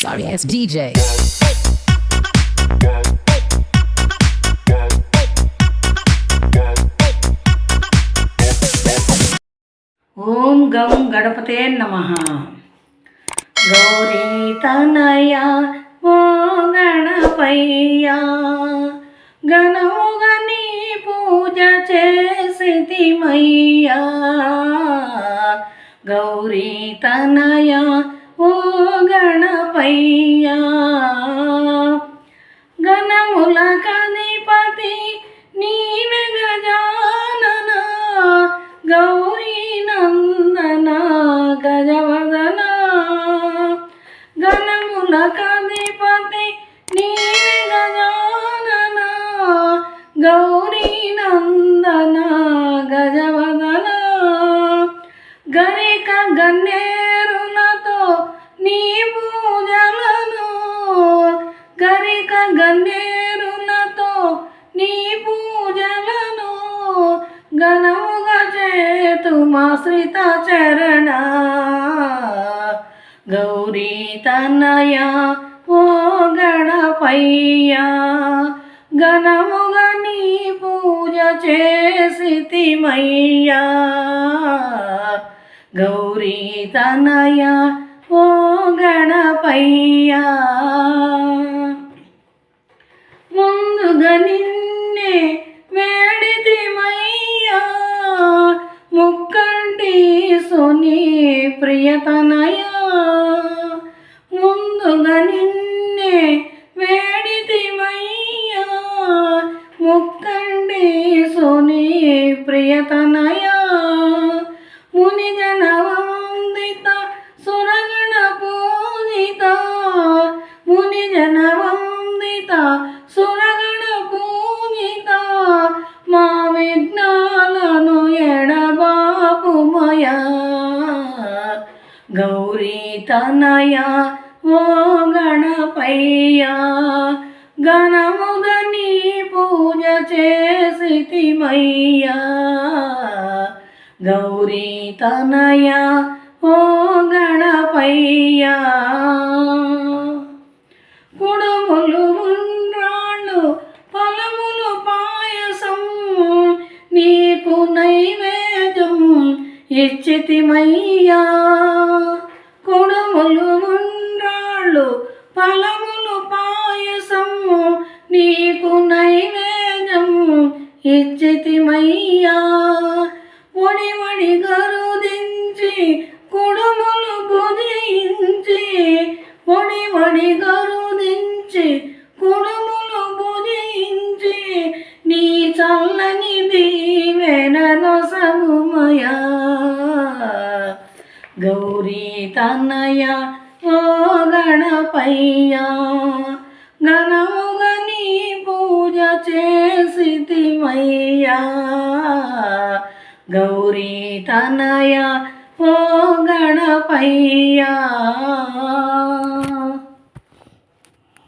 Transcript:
sorry ass DJ. ఓం గం గణపతే నమ. గౌరీ తనయ ఓ గణపయ్యా. గణముగ నీ పూజ చేసితిమయ్యా. గౌరీ తనయ ఓ గణపయ్యా! గణముల కధిపతి నీవే గజానన గౌరీ నందన గజవదన. గణముల కధిపతి నీవే గజానన గౌ ఘనముగా చేతు మాశ్రిత చరణ. గౌరీ తనయ ఓ గణపయ్యా ఘనముగా నీ పూజ చేసితిమయ్యా. గౌరీ తనయ ఓ గణపయ్యా. నీ ప్రియతనయా. ముందుగా నిన్నే వేడితిమయ్యా ముక్కండి సోని ప్రియతనయా. మునిగనవ గౌరీ తనయ ఓ గణపయ్యా గణముగ నీ పూజ చేసితిమయ్యా. గౌరీ తనయ ఓ గణపయ్యా. ఇచ్చితిమయ్యా. కుడుములు ఉండ్రాళ్ళు ఫలములు పాయసం నీకు నైవేద్యము ఇచ్చితిమయ్యా. ఒడివడి గరుదించి కుడుములు భుజించి ఒడివడి గరుదించి కుడుములు భుజించి నీ చల్లని గౌరీ తనయ ఓ గణపయ్యా గణముగ నీ పూజ చేసితిమయ్యా గౌరీ తనయ ఓ గణపయ్యా.